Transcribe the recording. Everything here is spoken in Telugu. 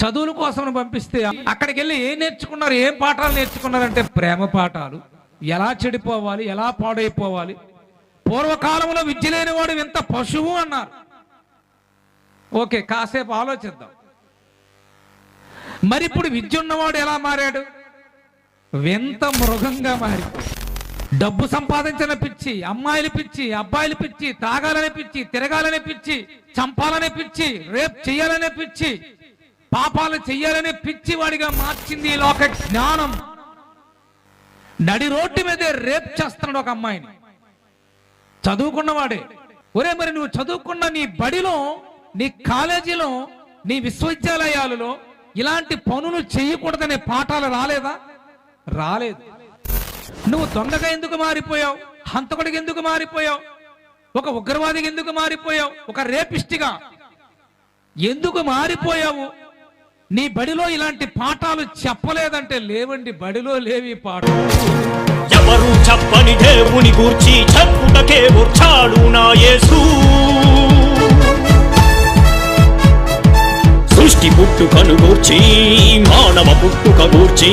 చదువుల కోసం పంపిస్తే అక్కడికి వెళ్ళి ఏం నేర్చుకున్నారు ఏం పాఠాలు నేర్చుకున్నారంటే ప్రేమ పాఠాలు. ఎలా చెడిపోవాలి ఎలా పాడైపోవాలి. పూర్వకాలంలో విద్య లేనివాడు ఇంత పశువు అన్నారు. ఓకే కాసేపు ఆలోచిద్దాం. మరి ఇప్పుడు విద్య ఉన్నవాడు ఎలా మారాడు? వింత మృగంగా మారి డబ్బు సంపాదించిన పిచ్చి అమ్మాయిలు పిచ్చి అబ్బాయిలు పిచ్చి తాగాలనే పిచ్చి తిరగాలనే పిచ్చి చంపాలనే పిచ్చి రేప్ చేయాలనే పిచ్చి పాపాలు చెయ్యాలని పిచ్చివాడిగా మార్చింది లోక జ్ఞానం. నడి రోడ్డు మీదే రేప్ చేస్తున్నాడు ఒక అమ్మాయిని. చదువుకున్నవాడే. ఒరే మరి నువ్వు చదువుకున్న నీ బడిలో నీ కాలేజీలో నీ విశ్వవిద్యాలయాలలో ఇలాంటి పనులు చేయకూడదనే పాఠాలు రాలేదా? రాలేదు. నువ్వు దొంగగా ఎందుకు మారిపోయావు? హంతకుడికి ఎందుకు మారిపోయావు? ఒక ఉగ్రవాదికి ఎందుకు మారిపోయావు? ఒక రేపిస్టిగా ఎందుకు మారిపోయావు? నీ బడిలో ఇలాంటి పాఠాలు చెప్పలేదంటే లేవండి బడిలో లేవి పాఠాలు ఎవరు చెప్పని దేవుని గూర్చి చెప్పుటకే వచ్చాడు నా యేసు. సృష్టి పుట్టుకను గూర్చి మానవ పుట్టుక గూర్చి.